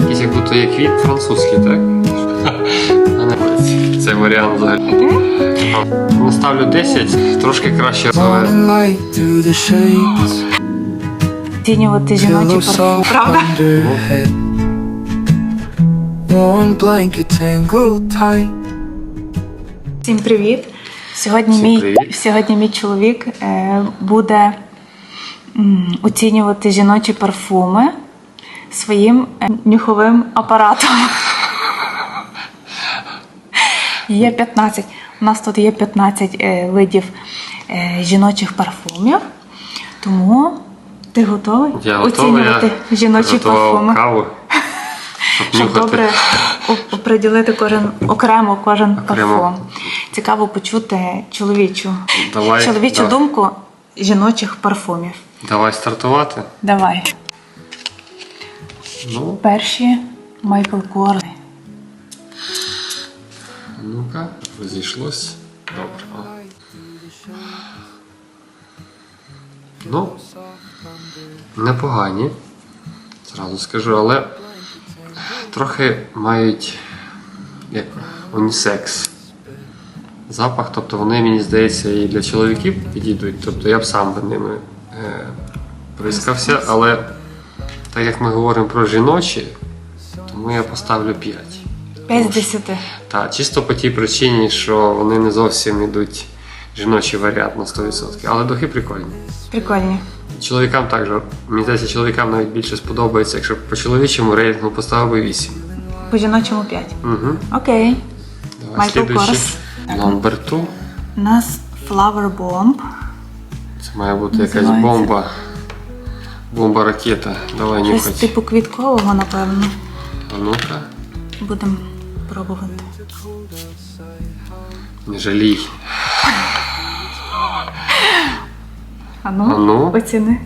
Якийсь як будто є квіт французький, так? Це варіант взагалі. Наставлю 10, трошки краще. але. Оцінювати жіночі парфуми. Правда? Всім привіт! Сьогодні, Всім мій, привіт. сьогодні мій чоловік е, буде м, оцінювати жіночі парфуми своїм е, нюховим апаратом. Є 15. У нас тут є 15 е, видів е, жіночих парфумів. Тому ти готовий Я готовий, оцінювати я жіночі парфуми? каву. Щоб Щоб добре оприділити кожен окремо кожен Окремо. парфум. Цікаво почути чоловічу, Давай, чоловічу давай. думку жіночих парфумів. Давай стартувати. Давай. Ну, Перші Майкл Корс. ну-ка, розійшлось. Добре. О. Ну, непогані, зразу скажу, але трохи мають як унісекс. Запах, тобто вони, мені здається, і для чоловіків підійдуть. Тобто я б сам би ними е, прискався, але так як ми говоримо про жіночі, тому я поставлю 5. 5 з 10. Та чисто по тій причині, що вони не зовсім йдуть жіночий варіант на 100%. Але духи прикольні. Прикольні. Чоловікам також, мені здається, чоловікам навіть більше сподобається, якщо по чоловічому рейтингу поставив би 8. По жіночому 5. Угу. Окей. Давай Майкл слідуючий. Корс. Номер 2. У нас Flower Bomb. Це має бути якась Називається. бомба. Бомба ракета. Давай Щось нюхать. типу квіткового, напевно. А ну-ка. Будемо пробувати. Не жалій. А ну, А ну? оціни.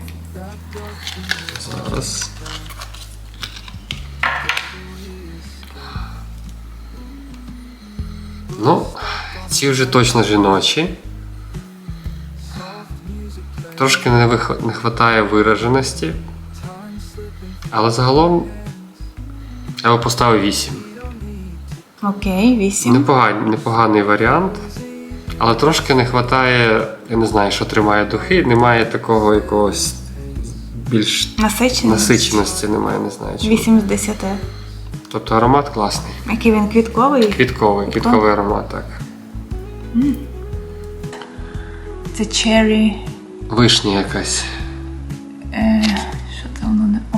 Зараз. Ну, ці вже точно жіночі. Трошки не, вих... не вистачає вираженості. Але загалом я би поставив 8. Окей, 8. Непоганий, непоганий варіант. Але трошки не вистачає, я не знаю, що тримає духи, немає такого якогось більш Насичений. насиченості, немає, не знаю. Чому. 8 з 10. Тобто аромат класний. Який він квітковий? Квітковий, квітковий аромат, так. Це черрі. Вишня якась. Е, що це воно не. О.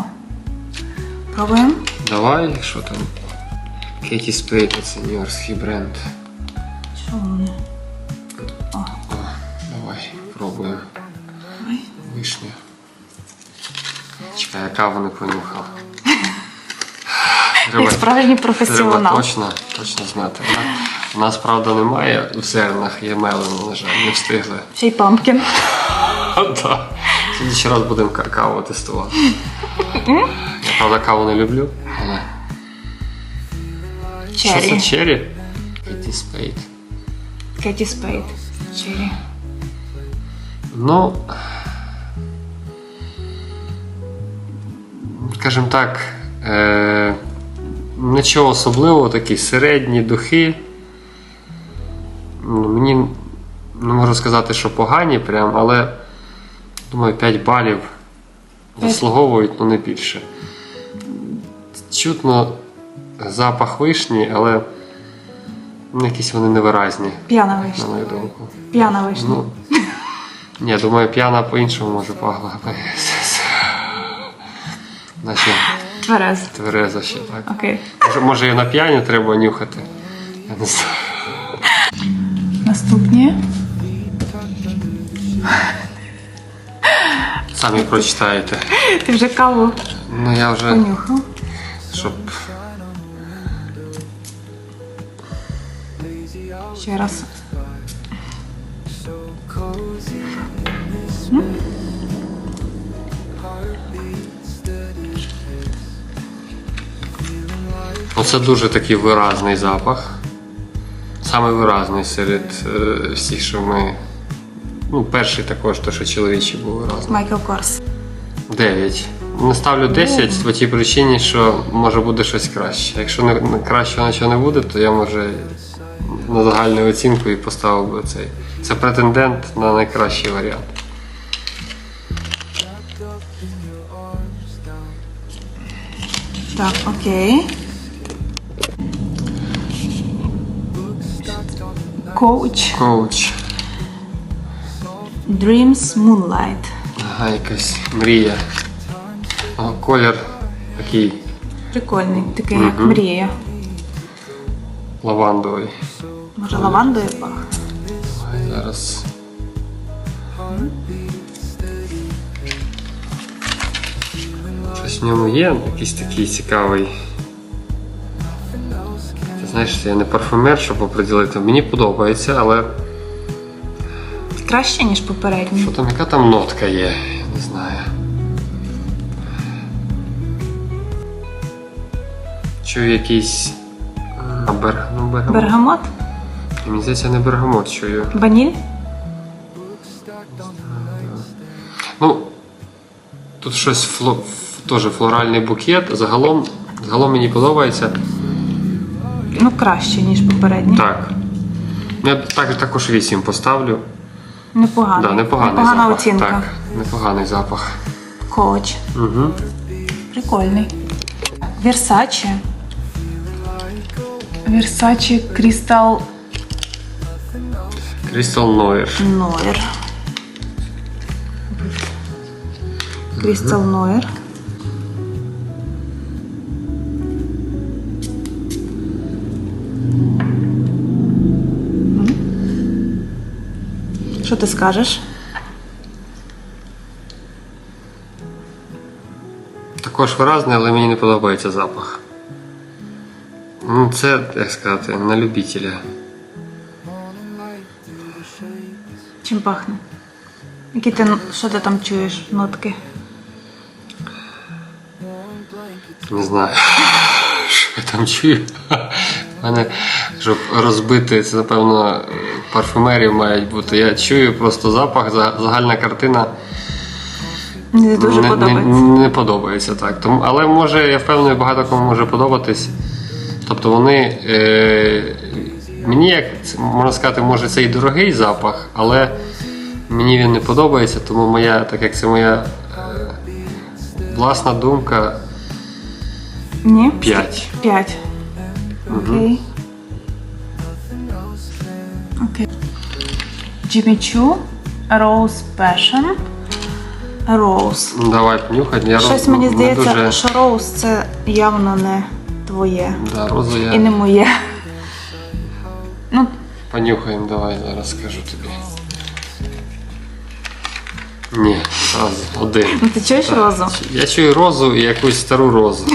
Пробуємо. Давай, що там? Кеті Спейт, це нью-йоркський бренд. Що воно не? О, О, давай, пробуємо. давай. Вишня. Чекай, яка не понюхав. Як справжній треба професіонал. точно, точно знати. У нас- У нас, правда, немає в зернах, є мелено, на жаль, не встигли. Ще й пампкін. Так. Ще раз будемо ка- каву тестувати. Я правда каву не люблю, але. Що це Черрі. Кеті Спейт. Кеті Спейд. Черрі. Ну. Скажімо так, е, нічого особливого, такі середні духи. Ну, мені не можу сказати, що погані, прям, але думаю, 5 балів заслуговують, ну не більше. Чутно запах вишні, але якісь вони невиразні, П'яна на вишня. мою думку. П'яна вишня. Ну, ні, думаю, п'яна по-іншому може пахла. Наче Тверез. твереза ще так. Окей. Може, може і на п'яні треба нюхати. Я не знаю. Наступні. Самі прочитаєте. Ти вже каву Ну я вже, понюхав. щоб. Ще раз. Ну, це дуже такий виразний запах. Саме виразний серед е, всіх, що ми. Ну, перший також, то, що чоловічий був виразний. Майкл Корс. Дев'ять. не ставлю 10 по тій причині, що може буде щось краще. Якщо не, не краще нічого не буде, то я може на загальну оцінку і поставив би цей. Це претендент на найкращий варіант. Так, окей. Coach Коуч. Dreams Moonlight. Ага, якась мрія. О, колір такий Прикольний, такий як мрія. лавандовий. Може лавандою пахне? Зараз. Щось в ньому є, якийсь такий цікавий. Ти знаєш, я не парфюмер, щоб оприділити. Мені подобається, але Краще, ніж попередній. що там, яка там нотка є, я не знаю. Чую якийсь. А, берг... ну, бергамот. Бергамот? Мені здається, не бергамот чую. Ваніль? Ну, тут щось фло, теж флоральний букет. Загалом, загалом мені подобається. Ну, краще, ніж попередній. Так. Я так, також 8 поставлю. Непоганий. Да, непоганий Непогана запах. оцінка. Так, непоганий запах. Коч. Угу. Прикольний. Версачі. Versace Крістал Crystal Noir. Noir. Crystal Noir. Що ти скажеш? Також виразний, але мені не подобається запах. Ну, це, як сказати, на любителя. Чим пахне? Які ти, що ти там чуєш? Нотки? Не знаю, що я там чую. У мене, щоб розбити, це, напевно, парфумерів мають бути. Я чую просто запах, загальна картина Мені дуже не, подобається. Не, не подобається так. Тому, але може, я впевнений, багато кому може подобатись. Тобто вони. Е, мені, як можна сказати, може це і дорогий запах, але мені він не подобається, тому моя, так як це моя е, власна думка Ні? 5. П'ять. Окей. Окей. Jimmy Choo, Rose Passion. Rose. Давай понюхати. Я Щось роз- мені не здається, дуже, що Rose це явно не твоє. да, розу я І не моє. Ну, понюхаємо, давай зараз скажу тобі. Ні, зразу, один. ну ти чуєш розу? Я чую розу і якусь стару розу.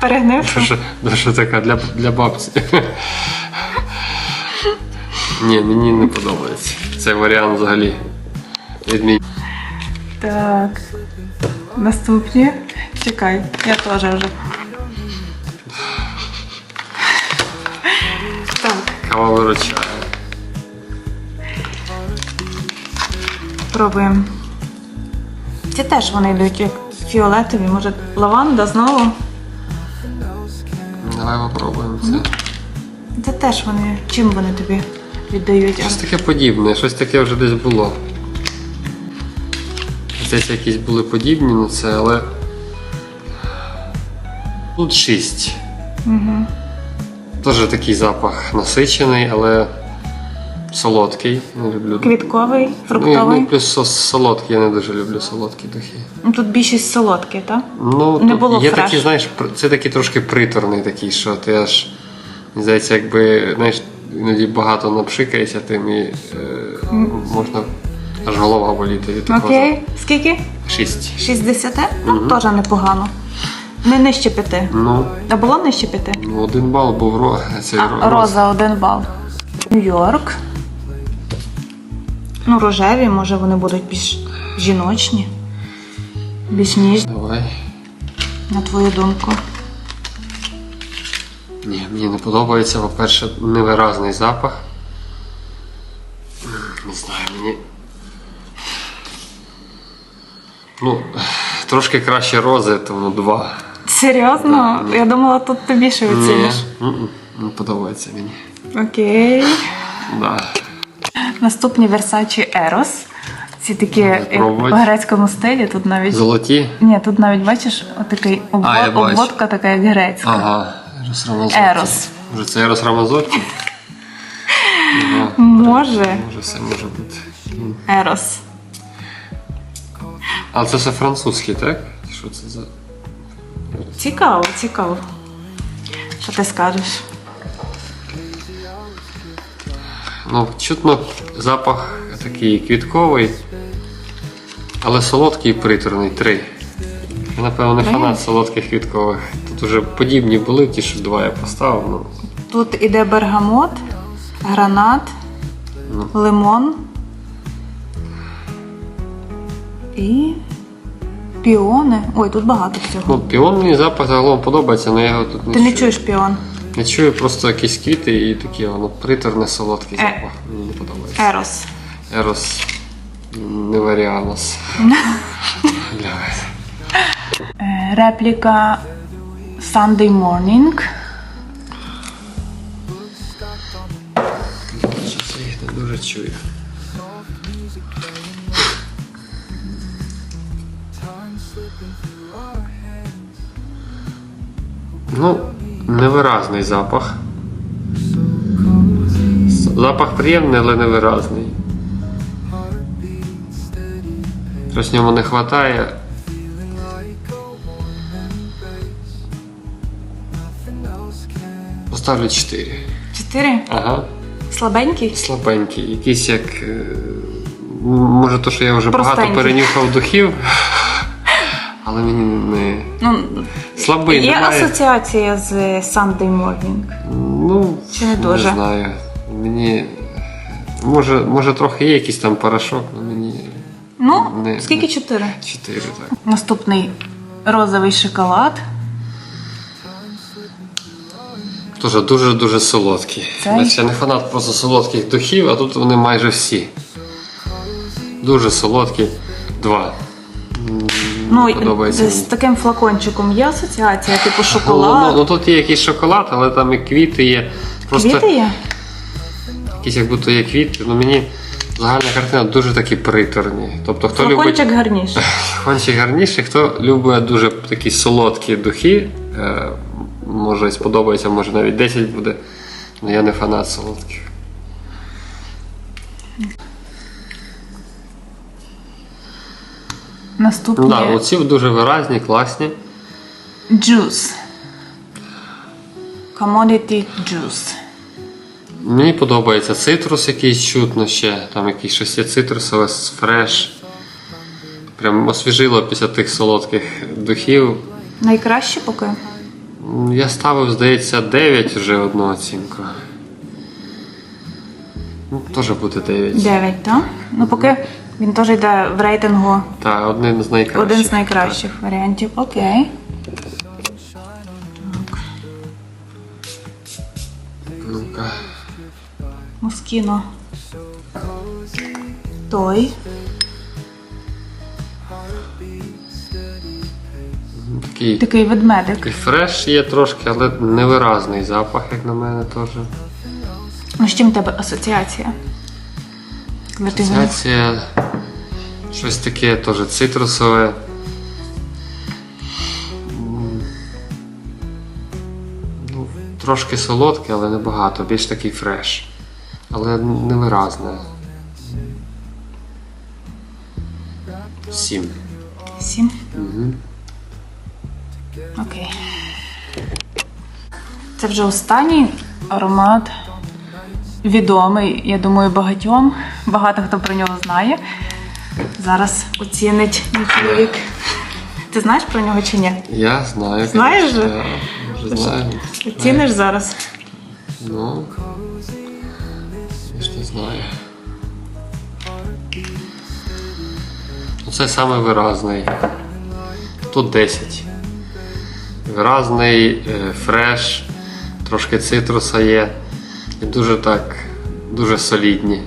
Перегнивши? Дуже, дуже така для, для бабці. Ні, мені не подобається. Цей варіант взагалі відмінь. Так. Наступні. Чекай, я теж вже. Так, Кава виручає. пробуємо. Ці теж вони йдуть як фіолетові, може лаванда знову. Давай попробуємо це. Це теж вони. Чим вони тобі віддають? Щось таке подібне, щось таке вже десь було. Десь якісь були подібні на це, але. Тут шість. Угу. Теж такий запах насичений, але солодкий. Не люблю. Квітковий, Ну, фруктовий. ну, плюс солодкий, я не дуже люблю солодкі духи. Ну, Тут більшість солодкі, так? Ну, Не тут було є такі, знаєш, це такий трошки приторний такий, що ти аж, мені здається, якби, знаєш, іноді багато напшикаєшся тим і е, можна аж голова боліти від такого. Окей. Скільки? Шість. 60? Ну, теж непогано. Не нижче п'яти. Ну, А було нижче п'яти? ну, один бал був ро... цей А, ро- роза один бал. Нью-Йорк. Ну, рожеві, може вони будуть більш жіночні, більш ніжні, Давай. на твою думку. Ні, мені не подобається, по-перше, невиразний запах. Не знаю, мені. Ну, Трошки краще рози, тому два. Серйозно? Я думала, тут ти більше оціниш. Ні, не подобається мені. Окей. Да. Наступні Versace Eros. Ці такі як в грецькому стилі. Тут навіть Золоті. ні, тут навіть бачиш, отакий обвод, обводка така як грецька. Ага. Ерос. Може це Ерос Рамазотті? Може, Може все може бути. Ерос. А це все французький, так? Що це за. Цікаво, цікаво. Що ти скажеш? Ну, чутно запах такий квітковий, але солодкий і приторний. Три. Я, напевно, не фанат солодких квіткових. Тут уже подібні були, ті, що два я поставив. Ну, Тут іде бергамот, гранат, Ну. лимон і піони. Ой, тут багато всього. ну, піон мені запах загалом подобається, але я його тут не Ти чую. не чуєш піон? Не чую просто якісь квіти і такі воно приторне солодкий Е. запах. Мені не подобається. Ерос. Ерос Неваріанос. Гляньте. Е, Репліка Sunday Morning. Я їх не дуже чую. Ну, невиразний запах. Запах приємний, але невиразний. Щось в ньому не вистачає. Поставлю 4. Чотири. Ага. Слабенький. Слабенький, якийсь як. е, Може, то, що я вже багато Простенький. перенюхав духів, але мені не. Ну, Слабий, є немає. асоціація з Sunday Morning. Ну, Чи не дуже? знаю. Мені. Може, може трохи є якийсь там порошок, але мені Ну, Не- скільки не. чотири? 4 так. Наступний розовий шоколад. Теж дуже-дуже солодкі. Цей? Я не фанат просто солодких духів, а тут вони майже всі. Дуже солодкі. Два. Ну, подобається з мені. таким флакончиком є асоціація, типу Ну, шоколад. ну, ну тут є якийсь шоколад, але там і квіти є. Просто Квіти є? якісь як будто є квіти. Ну мені загальна картина дуже такі приторні. Тобто, хто любить Флакончик гарніше. флакончик гарніший, хто любить дуже такі солодкі духи, може сподобається, може навіть 10 буде. Але я не фанат солодких. Наступні Ну, да, оці дуже виразні, класні. Juice. Commodity Juice. Мені подобається цитрус якийсь чутно ще, там якийсь щось є цитрусове, фреш. Прям освіжило після тих солодких духів. Найкраще поки. Я ставив, здається, 9 вже одну оцінку. Ну, теж буде 9. 9, так? Ну поки він теж йде в рейтингу Так, один з найкращих. один з найкращих варіантів. Окей. Так, ну-ка. Москіно. Той. Такий, Такий ведмедик. такий фреш є трошки, але невиразний запах, як на мене теж. Ну, з чим в тебе асоціація? Коли ти Асоціація. Щось таке теж цитрусове. М, Ну, трошки солодке, але не багато, більш такий фреш. Але невиразне. Сім. Сім. Угу. Окей. Це вже останній аромат. Відомий, я думаю, багатьом. Багато хто про нього знає. Зараз оцінить мій чоловік. Ти знаєш про нього чи ні? Я знаю. Знаєш же? Я вже знаю. Оціниш зараз. Ну, я ж не знаю. Ну, Це саме виразний. Тут 10. Виразний, е, фреш, трошки цитруса є. І дуже так, дуже солідні.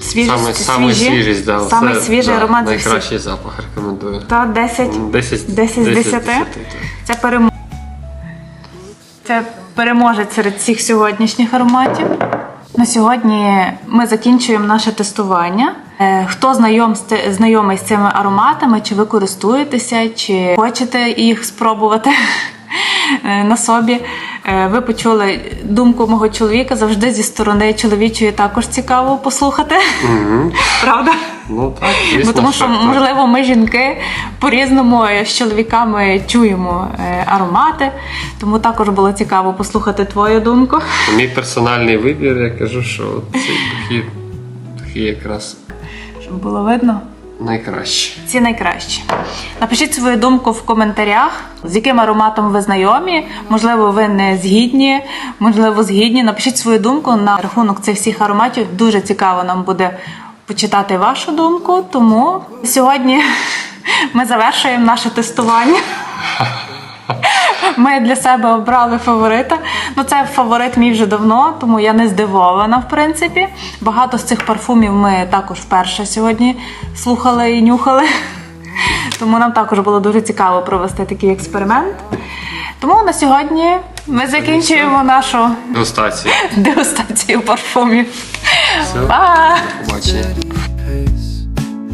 свіжість, Саме, саме свіжі. свіжість, да, Саме це, свіжий да, аромат зі всіх. Найкращий запах рекомендую. Та 10, 10, 10 з 10. так. Це перем... Це переможець серед всіх сьогоднішніх ароматів. На сьогодні ми закінчуємо наше тестування. Е, Хто знайом знайомий з цими ароматами, чи ви користуєтеся, чи хочете їх спробувати е, на собі? Е, Ви почули думку мого чоловіка завжди зі сторони чоловічої також цікаво послухати. Правда? Ну так, Бо тому що, так. можливо, ми жінки по-різному з чоловіками чуємо е, аромати, тому також було цікаво послухати твою думку. Мій персональний вибір, я кажу, що ці духи, духи якраз Щоб було видно. найкращі. Ці найкращі. Напишіть свою думку в коментарях, з яким ароматом ви знайомі. Можливо, ви не згідні, можливо, згідні. Напишіть свою думку на рахунок цих всіх ароматів. Дуже цікаво нам буде почитати вашу думку. Тому сьогодні ми завершуємо наше тестування. Ми для себе обрали фаворита. Ну, це фаворит мій вже давно, тому я не здивована, в принципі. Багато з цих парфумів ми також вперше сьогодні слухали і нюхали. Тому нам також було дуже цікаво провести такий експеримент. Тому на сьогодні ми закінчуємо нашу Дегустація. дегустацію парфумів. Все. Па! Побачення.